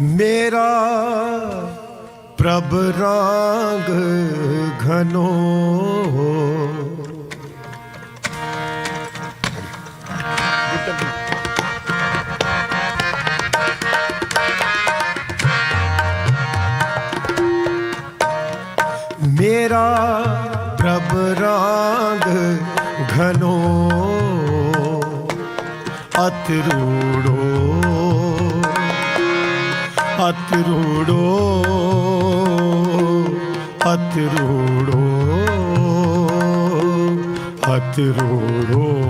ਮੇਰਾ ਪ੍ਰਭ ਰਾਗ ਘਨੋ। ਮੇਰਾ ਪ੍ਰਭ ਰਾਗ ਘਨੋ। ਅਤਰੂ ਹੱਤ ਰੋੜੋ ਹੱਥ ਰੋੜੋ ਅਤਰੂੜੋ ਰੋੜੋ।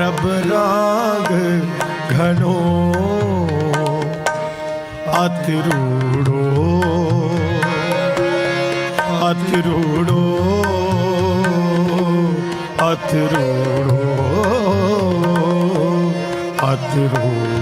ਪ੍ਰਭ ਰਾਗ ਘਨੋ ਅਤਰੂੜੋ ਅਤਰੂੜੋ ਅਤਰੂੜੋ ਅਤਰੂੜੋ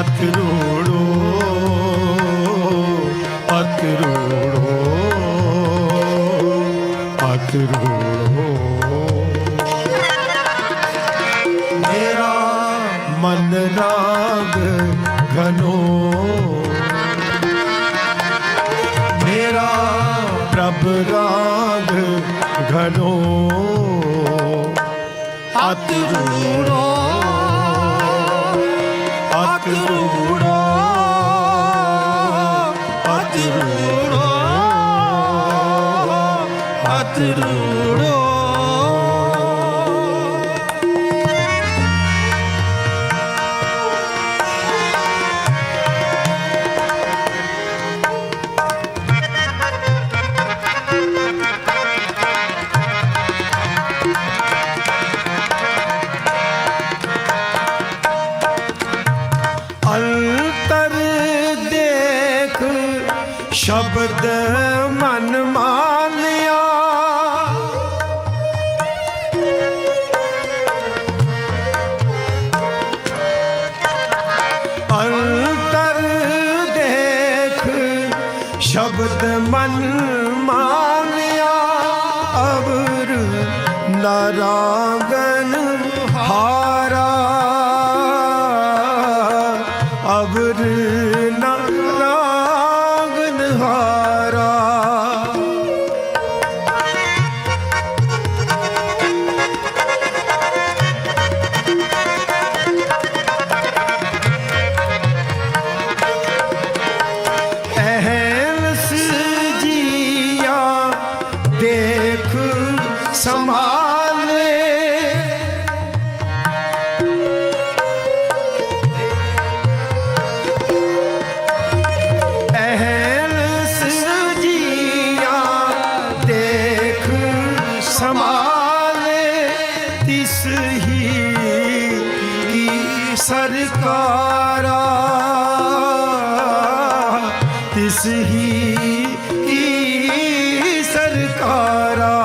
ਅਤ ਰੂੜੋ ਅਤ ਰੂੜੋ ਅਤ ਰੂੜੋ ਮੇਰਾ ਮਨ ਰਾਗ ਘਨੋ। ਮੇਰਾ ਪ੍ਰਭ ਰਾਗ ਘਨੋ। ਅਤ ਰੂੜੋ ਅਤ ਮਨ ਮਾਨਿਆ ਅਵਰ ਨਾਰਾਗਨ ਕੀ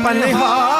पनहारी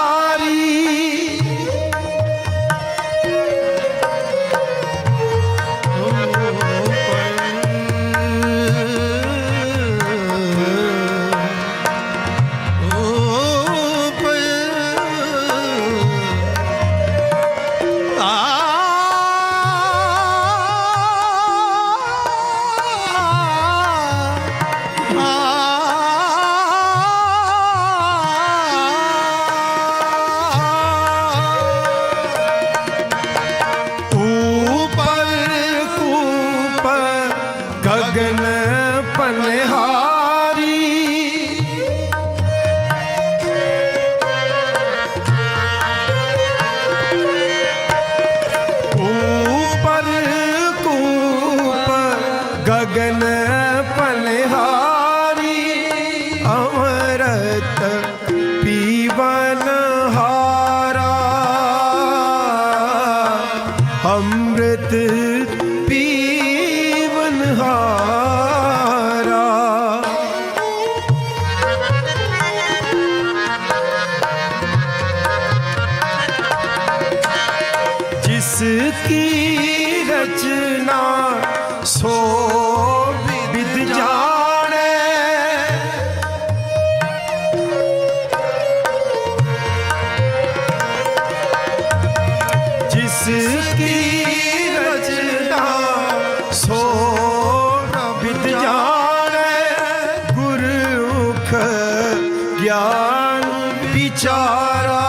ਕੀ ਰਚਨਾ ਸੋ ਵਿਦ ਜਾਣੈ? ਜਿਸ ਕੀ ਰਚਨਾ ਸੋ ਵਿਦ ਜਾਣੈ? ਗਿਆਨ ਵਿਚਾਰਾ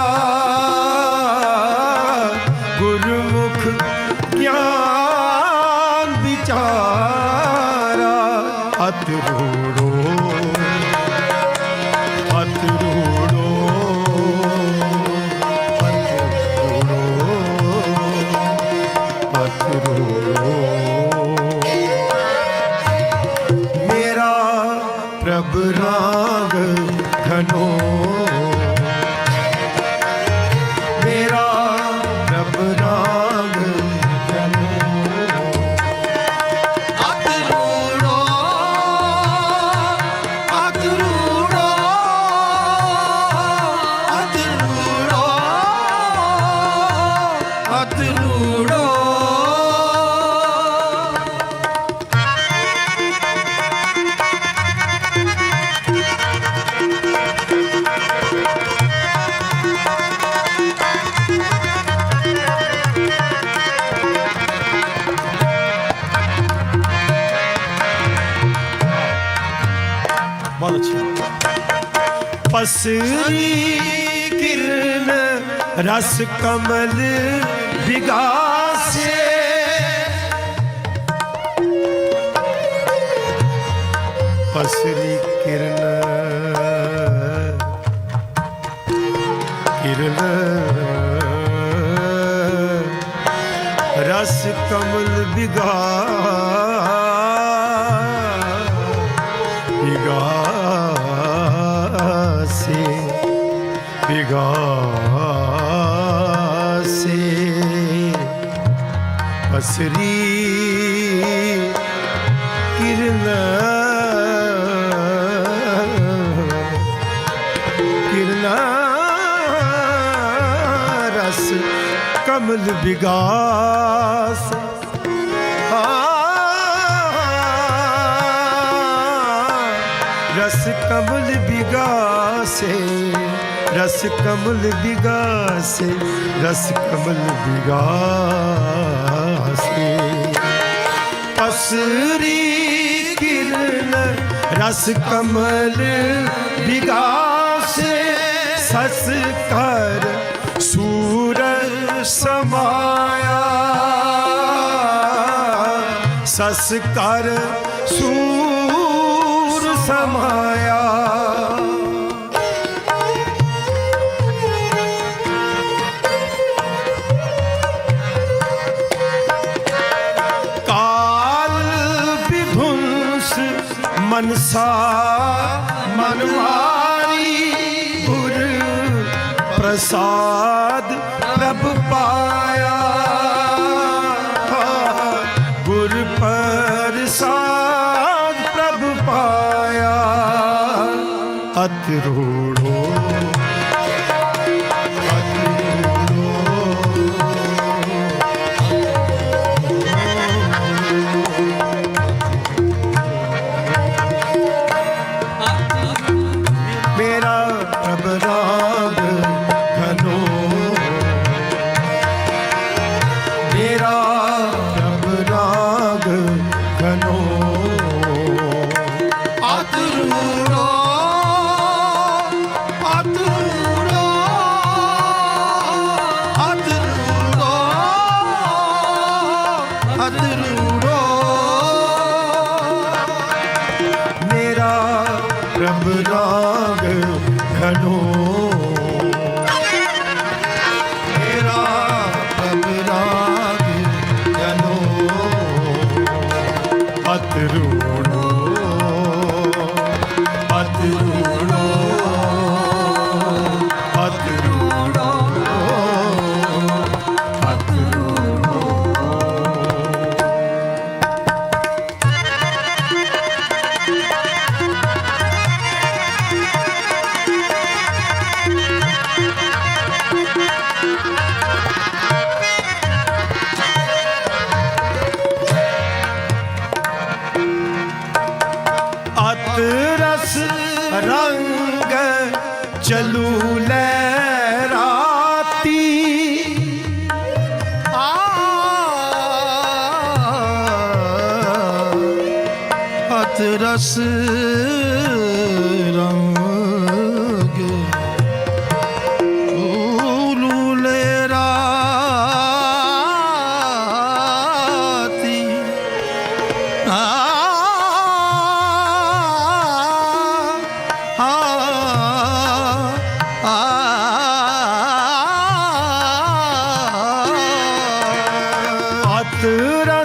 ਬਹੁਤ ਅੱਛੀ ਪਸਰੀ ਕਿਰਨ ਰਸ ਕਮਲ ਵਿਗਾਸੇ। ਪਸਰੀ ਕਿਰਨ ਕਿਰਨ ਰਸ ਕਮਲ ਵਿਗਾਸੇ। विगासे पसरी किरण किरण रस कमल विगास रस कमल विगासे ਰਸ ਕਮਲ ਵਿਗਾਸੇ ਰਸ ਕਮਲ ਵਿਗਾਸੇ ਅਸਰੀ ਕਿਰਨ ਰਸ ਕਮਲ ਵਿਗਾਸੇ ਸਸ ਕਰ ਸੂਰ ਸਮਾਇਆ ਸਸ ਕਰ ਸੂਰ ਸਮਾਇਆ ਮਨਸਾ ਮਨਵਾਰੀ ਗੁਰ ਪ੍ਰਸਾਦ ਪ੍ਰਭ ਪਾ ਰਸ ਰੰਗ ਚਲੂ ਲੈ ਰਾਤੀ। ਅਤ ਰਸ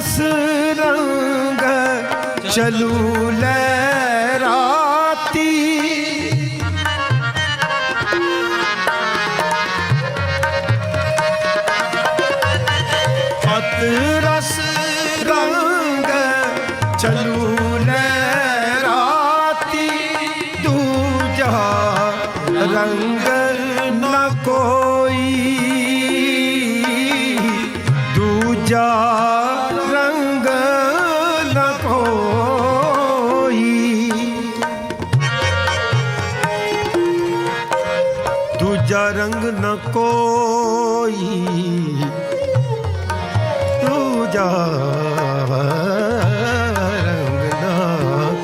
ਰਸ ਰੰਗ ਚਲੂ ਲੈ ਰੰਗ ਨ ਕੋਈ ਦੂਜਾ ਰੰਗ ਨ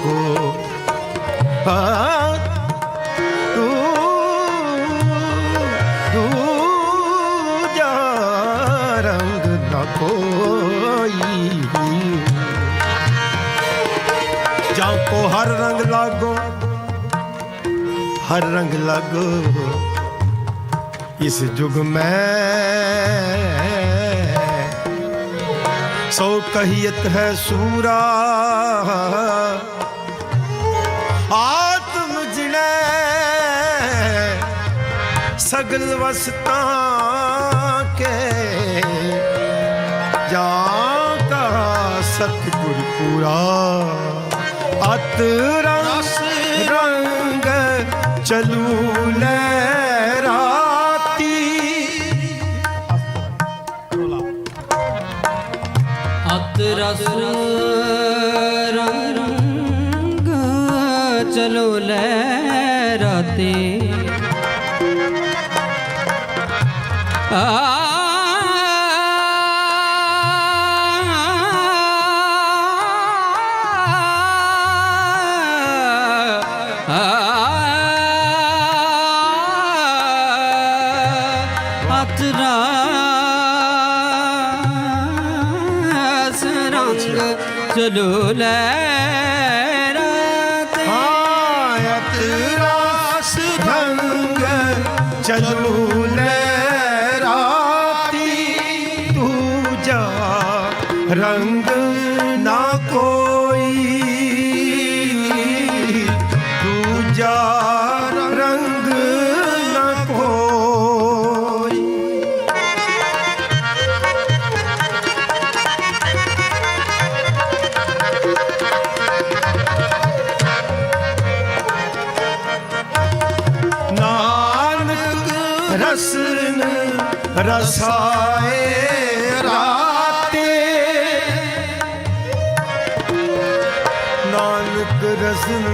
ਕੋ ਆ ਰੰਗ ਨ ਕੋਈ ਜਾਂ ਹਰ ਰੰਗ ਲਾਗੋ ਹਰ ਰੰਗ ਲਾਗੋ ਇਸ ਜੁਗ ਮੈਂ ਸੋ ਕਹੀਤ ਹੈ ਸੂਰਾ ਆਤਮ ਜਿਣੈ ਸਗਲ ਵਸਤਾਂ ਕੇ ਜਾਂ ਕਾ ਸਤਿਗੁਰ ਪੂਰਾ ਅਤ ਰਸ ਰੰਗ ਚਲੂ ਲੈ ਰਸ ਚਲੋ ਲੈ ਰਾਤ ਹਾਇਤ ਰਾਸ ਢੰਗ ਚਲੋ ਲੈ ਰਾਤੀ ਤੂੰ ਜਾ ਰੰਗ ਰਸਾਏ ਰਾਤੇ। ਨਾਨਕ ਰਸਨ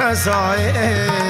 ਰਸਾਏ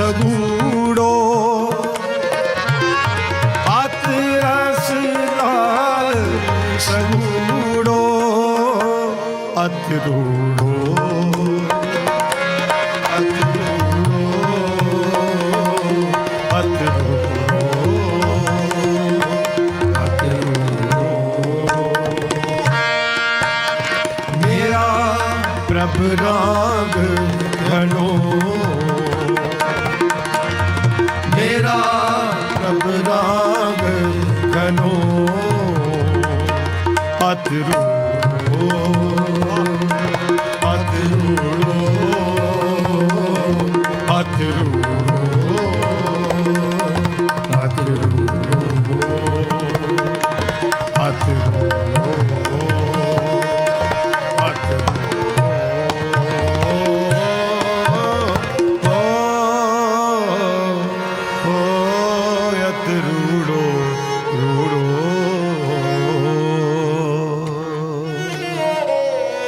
সগুণ ਮਾਤਰੂ